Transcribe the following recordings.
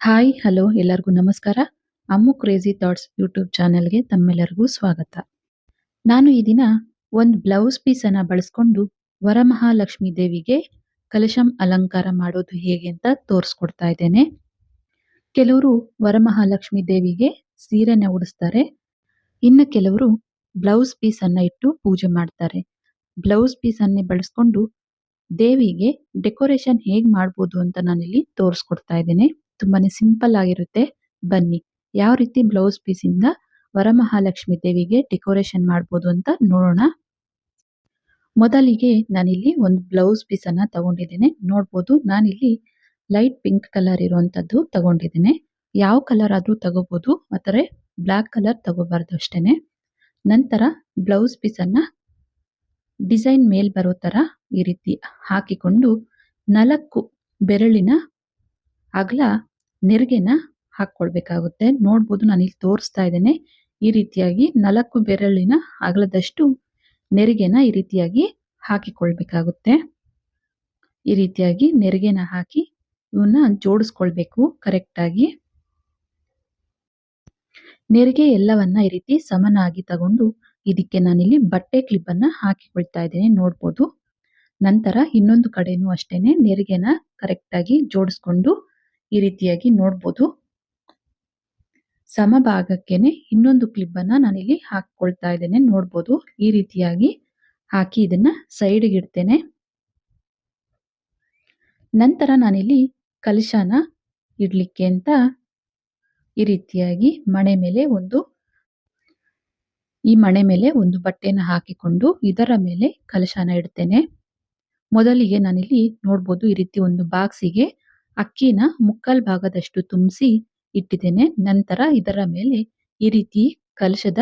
Hi, hello, ಎಲ್ಲರಿಗೂ ನಮಸ್ಕಾರ. ಅಮ್ಮು crazy thoughts YouTube ಚಾನೆಲ್ಗೆ ತಮ್ಮೆಲ್ಲರಿಗೂ ಸ್ವಾಗತ. ನಾನು ಈ ದಿನ ಒಂದು ಬ್ಲೌಸ್ ಪೀಸನ್ನು ಬಳಸ್ಕೊಂಡು ವರಮಹಾಲಕ್ಷ್ಮಿ ದೇವಿಗೆ ಕಲಶಂ ಅಲಂಕಾರ ಮಾಡೋದು ಹೇಗೆ ಅಂತ ತೋರಿಸ್ಕೊಡ್ತಾ ಇದ್ದೇನೆ. ಕೆಲವರು ವರಮಹಾಲಕ್ಷ್ಮಿ ದೇವಿಗೆ ಸೀರೆನ ಉಡಿಸ್ತಾರೆ. ಇನ್ನು ಕೆಲವರು ಬ್ಲೌಸ್ ಪೀಸನ್ನು ಇಟ್ಟು ಪೂಜೆ ಮಾಡ್ತಾರೆ. ಬ್ಲೌಸ್ ಪೀಸನ್ನೇ ಬಳಸ್ಕೊಂಡು ದೇವಿಗೆ ಡೆಕೋರೇಷನ್ ಹೇಗೆ ಮಾಡ್ಬೋದು ಅಂತ ನಾನಿಲ್ಲಿ ತೋರಿಸ್ಕೊಡ್ತಾ ಇದ್ದೇನೆ. ತುಂಬಾನೇ ಸಿಂಪಲ್ ಆಗಿರುತ್ತೆ. ಬನ್ನಿ. ಯಾವ ರೀತಿ ಬ್ಲೌಸ್ ಪೀಸ್ ವರಮಹಾಲಕ್ಷ್ಮಿ ದೇವಿಗೆ ಡೆಕೋರೇಷನ್ ಮಾಡ್ಬೋದು ಅಂತ ನೋಡೋಣ. ಮೊದಲಿಗೆ ನಾನಿಲ್ಲಿ ಒಂದು ಬ್ಲೌಸ್ ಪೀಸ್ ಅನ್ನ ತಗೊಂಡಿದ್ದೇನೆ. ನೋಡ್ಬೋದು ನಾನಿಲ್ಲಿ ಲೈಟ್ ಪಿಂಕ್ ಕಲರ್ ಇರುವಂತದ್ದು ತಗೊಂಡಿದ್ದೇನೆ. ಯಾವ ಕಲರ್ ಆದ್ರೂ ತಗೋಬಹುದು ಆದರೆ ಬ್ಲಾಕ್ ಕಲರ್ ತಗೋಬಾರ್ದು ಅಷ್ಟೇನೆ. ನಂತರ ಬ್ಲೌಸ್ ಪೀಸ್ ಅನ್ನ ಡಿಸೈನ್ ಮೇಲ್ ಬರೋ ತರ ಈ ರೀತಿ ಹಾಕಿಕೊಂಡು ನಾಲ್ಕು ಬೆರಳಿನ ಅಗಲ ನೆರಿಗೆನ ಹಾಕ್ಕೊಳ್ಬೇಕಾಗುತ್ತೆ. ನೋಡ್ಬೋದು ನಾನು ಇಲ್ಲಿ ತೋರಿಸ್ತಾ ಇದ್ದೇನೆ. ಈ ರೀತಿಯಾಗಿ ನಾಲ್ಕು ಬೆರಳಿನ ಅಗಲದಷ್ಟು ನೆರಿಗೆನ ಈ ರೀತಿಯಾಗಿ ಹಾಕಿಕೊಳ್ಬೇಕಾಗುತ್ತೆ. ಈ ರೀತಿಯಾಗಿ ನೆರಿಗೆನ ಹಾಕಿ ಇವನ್ನ ಜೋಡಿಸ್ಕೊಳ್ಬೇಕು ಕರೆಕ್ಟಾಗಿ. ನೆರಿಗೆ ಎಲ್ಲವನ್ನ ಈ ರೀತಿ ಸಮನಾಗಿ ತಗೊಂಡು ಇದಕ್ಕೆ ನಾನಿಲ್ಲಿ ಬಟ್ಟೆ ಕ್ಲಿಪ್ ಅನ್ನ ಹಾಕಿಕೊಳ್ತಾ ಇದ್ದೇನೆ. ನೋಡ್ಬೋದು. ನಂತರ ಇನ್ನೊಂದು ಕಡೆನೂ ಅಷ್ಟೇನೆ ನೆರಿಗೆನ ಕರೆಕ್ಟಾಗಿ ಜೋಡಿಸ್ಕೊಂಡು ಈ ರೀತಿಯಾಗಿ ನೋಡ್ಬೋದು. ಸಮಭಾಗಕ್ಕೇನೆ ಇನ್ನೊಂದು ಕ್ಲಿಪ್ ಅನ್ನ ನಾನಿಲ್ಲಿ ಹಾಕೊಳ್ತಾ ಇದ್ದೇನೆ, ನೋಡ್ಬೋದು. ಈ ರೀತಿಯಾಗಿ ಹಾಕಿ ಇದನ್ನ ಸೈಡ್ಗೆ ಇಡ್ತೇನೆ. ನಂತರ ನಾನಿಲ್ಲಿ ಕಲಶಾನ ಇಡ್ಲಿಕ್ಕೆ ಅಂತ ಈ ರೀತಿಯಾಗಿ ಮಣೆ ಮೇಲೆ ಒಂದು, ಈ ಮಣೆ ಮೇಲೆ ಒಂದು ಬಟ್ಟೆನ ಹಾಕಿಕೊಂಡು ಇದರ ಮೇಲೆ ಕಲಶಾನ ಇಡ್ತೇನೆ. ಮೊದಲಿಗೆ ನಾನಿಲ್ಲಿ ನೋಡ್ಬೋದು ಈ ರೀತಿ ಒಂದು ಬಾಕ್ಸಿಗೆ ಅಕ್ಕಿನ ಮುಕ್ಕಾಲ್ ಭಾಗದಷ್ಟು ತುಂಬಿಸಿ ಇಟ್ಟಿದ್ದೇನೆ. ನಂತರ ಇದರ ಮೇಲೆ ಈ ರೀತಿ ಕಲಶದ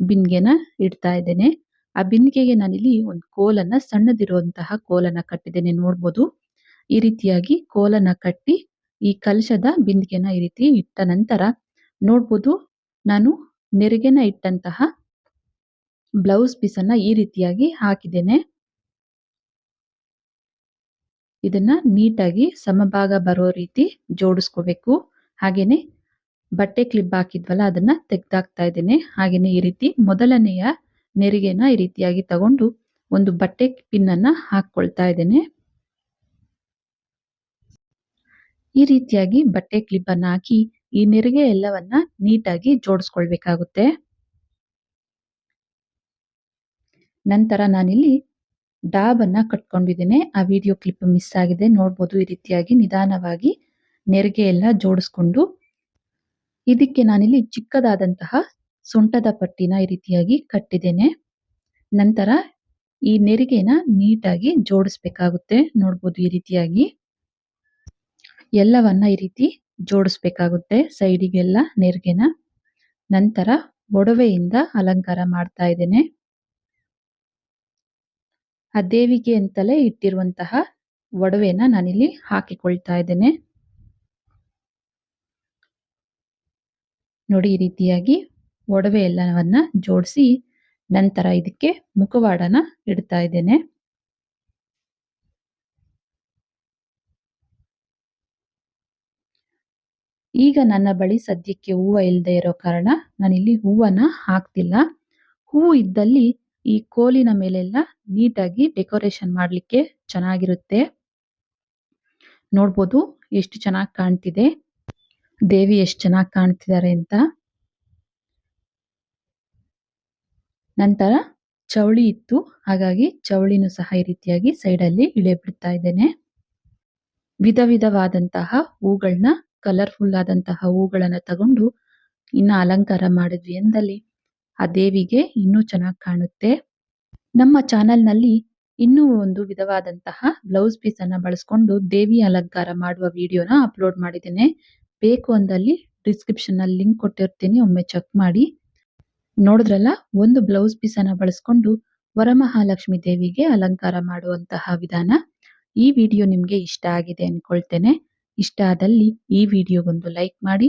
ಬಿಂದಿಗೆನ ಇಡ್ತಾ ಇದ್ದೇನೆ. ಆ ಬಿಂದಿಗೆಗೆ ನಾನಿಲ್ಲಿ ಒಂದು ಕೋಲನ್ನ, ಸಣ್ಣದಿರುವಂತಹ ಕೋಲನ್ನ ಕಟ್ಟಿದ್ದೇನೆ ನೋಡ್ಬೋದು. ಈ ರೀತಿಯಾಗಿ ಕೋಲನ್ನ ಕಟ್ಟಿ ಈ ಕಲಶದ ಬಿಂದಿಗೆನ ಈ ರೀತಿ ಇಟ್ಟ ನಂತರ ನೋಡ್ಬೋದು, ನಾನು ನೆರಿಗೆನ ಇಟ್ಟಂತಹ ಬ್ಲೌಸ್ ಪೀಸನ್ನ ಈ ರೀತಿಯಾಗಿ ಹಾಕಿದ್ದೇನೆ. ಇದನ್ನ ನೀಟಾಗಿ ಸಮಭಾಗ ಬರೋ ರೀತಿ ಜೋಡಿಸ್ಕೋಬೇಕು. ಹಾಗೇನೆ ಬಟ್ಟೆ ಕ್ಲಿಪ್ ಹಾಕಿದ್ವಲ್ಲ, ಅದನ್ನ ತೆಗ್ದಾಕ್ತಾ ಇದ್ದೇನೆ. ಹಾಗೇನೆ ಈ ರೀತಿ ಮೊದಲನೆಯ ನೆರಿಗೆನ ಈ ರೀತಿಯಾಗಿ ತಗೊಂಡು ಒಂದು ಬಟ್ಟೆ ಪಿನ್ ಅನ್ನ ಹಾಕೊಳ್ತಾ ಇದ್ದೇನೆ. ಈ ರೀತಿಯಾಗಿ ಬಟ್ಟೆ ಕ್ಲಿಪ್ ಅನ್ನ ಹಾಕಿ ಈ ನೆರಿಗೆ ಎಲ್ಲವನ್ನ ನೀಟಾಗಿ ಜೋಡಿಸ್ಕೊಳ್ಬೇಕಾಗುತ್ತೆ. ನಂತರ ನಾನಿಲ್ಲಿ ಡಾಬ್ ಅನ್ನ ಕಟ್ಕೊಂಡಿದ್ದೇನೆ. ಆ ವಿಡಿಯೋ ಕ್ಲಿಪ್ ಮಿಸ್ ಆಗಿದೆ. ನೋಡ್ಬೋದು ಈ ರೀತಿಯಾಗಿ ನಿಧಾನವಾಗಿ ನೆರಿಗೆ ಎಲ್ಲ ಜೋಡಿಸ್ಕೊಂಡು. ಇದಕ್ಕೆ ನಾನಿಲ್ಲಿ ಚಿಕ್ಕದಾದಂತಹ ಸೊಂಟದ ಪಟ್ಟಿನ ಈ ರೀತಿಯಾಗಿ ಕಟ್ಟಿದ್ದೇನೆ. ನಂತರ ಈ ನೆರಿಗೆನ ನೀಟಾಗಿ ಜೋಡಿಸ್ಬೇಕಾಗುತ್ತೆ. ನೋಡ್ಬೋದು ಈ ರೀತಿಯಾಗಿ. ಎಲ್ಲವನ್ನ ಈ ರೀತಿ ಜೋಡಿಸ್ಬೇಕಾಗುತ್ತೆ ಸೈಡಿಗೆಲ್ಲ ನೆರಿಗೆನ. ನಂತರ ಒಡವೆಯಿಂದ ಅಲಂಕಾರ ಮಾಡ್ತಾ ಇದ್ದೇನೆ. ಆ ದೇವಿಗೆ ಅಂತಲೇ ಇಟ್ಟಿರುವಂತಹ ಒಡವೆನ ನಾನಿಲ್ಲಿ ಹಾಕಿಕೊಳ್ತಾ ಇದ್ದೇನೆ. ನೋಡಿ ಈ ರೀತಿಯಾಗಿ ಒಡವೆ ಎಲ್ಲವನ್ನ ಜೋಡಿಸಿ ನಂತರ ಇದಕ್ಕೆ ಮುಖವಾಡನ ಇಡ್ತಾ ಇದ್ದೇನೆ. ಈಗ ನನ್ನ ಬಳಿ ಸದ್ಯಕ್ಕೆ ಹೂವು ಇಲ್ಲದೆ ಇರೋ ಕಾರಣ ನಾನಿಲ್ಲಿ ಹೂವನ್ನ ಹಾಕ್ತಿಲ್ಲ. ಹೂವು ಇದ್ದಲ್ಲಿ ಈ ಕೋಲಿನ ಮೇಲೆಲ್ಲ ನೀಟಾಗಿ ಡೆಕೋರೇಷನ್ ಮಾಡ್ಲಿಕ್ಕೆ ಚೆನ್ನಾಗಿರುತ್ತೆ. ನೋಡ್ಬೋದು ಎಷ್ಟು ಚೆನ್ನಾಗಿ ಕಾಣ್ತಿದೆ. ದೇವಿ ಎಷ್ಟು ಚೆನ್ನಾಗಿ ಕಾಣ್ತಿದ್ದಾರೆ ಅಂತ. ನಂತರ ಚವಳಿ ಇತ್ತು. ಹಾಗಾಗಿ ಚವಳಿನೂ ಸಹ ಈ ರೀತಿಯಾಗಿ ಸೈಡಲ್ಲಿ ಇಳೆ ಬಿಡ್ತಾ ಇದ್ದೇನೆ. ವಿಧ ವಿಧವಾದಂತಹ ಹೂಗಳನ್ನ ಕಲರ್ಫುಲ್ ಆದಂತಹ ಹೂಗಳನ್ನ ತಗೊಂಡು ಇನ್ನ ಅಲಂಕಾರ ಮಾಡಿದ್ವಿ ಎಂದಲ್ಲಿ. ಆ ದೇವಿಗೆ ಇನ್ನೂ ಚೆನ್ನಾಗಿ ಕಾಣುತ್ತೆ. ನಮ್ಮ ಚಾನೆಲ್ನಲ್ಲಿ ಇನ್ನೂ ಒಂದು ವಿಧವಾದಂತಹ ಬ್ಲೌಸ್ ಪೀಸ್ ಅನ್ನ ಬಳಸ್ಕೊಂಡು ದೇವಿ ಅಲಂಕಾರ ಮಾಡುವ ವಿಡಿಯೋನ ಅಪ್ಲೋಡ್ ಮಾಡಿದ್ದೇನೆ. ಬೇಕು ಅಂದಲ್ಲಿ ಡಿಸ್ಕ್ರಿಪ್ಷನ್ನಲ್ಲಿ ಲಿಂಕ್ ಕೊಟ್ಟಿರ್ತೀನಿ, ಒಮ್ಮೆ ಚೆಕ್ ಮಾಡಿ. ನೋಡಿದ್ರಲ್ಲ, ಒಂದು ಬ್ಲೌಸ್ ಪೀಸ್ ಅನ್ನ ಬಳಸ್ಕೊಂಡು ವರಮಹಾಲಕ್ಷ್ಮಿ ದೇವಿಗೆ ಅಲಂಕಾರ ಮಾಡುವಂತಹ ವಿಧಾನ. ಈ ವಿಡಿಯೋ ನಿಮ್ಗೆ ಇಷ್ಟ ಆಗಿದೆ ಅನ್ಕೊಳ್ತೇನೆ. ಇಷ್ಟ ಆದಲ್ಲಿ ಈ ವಿಡಿಯೋಗೊಂದು ಲೈಕ್ ಮಾಡಿ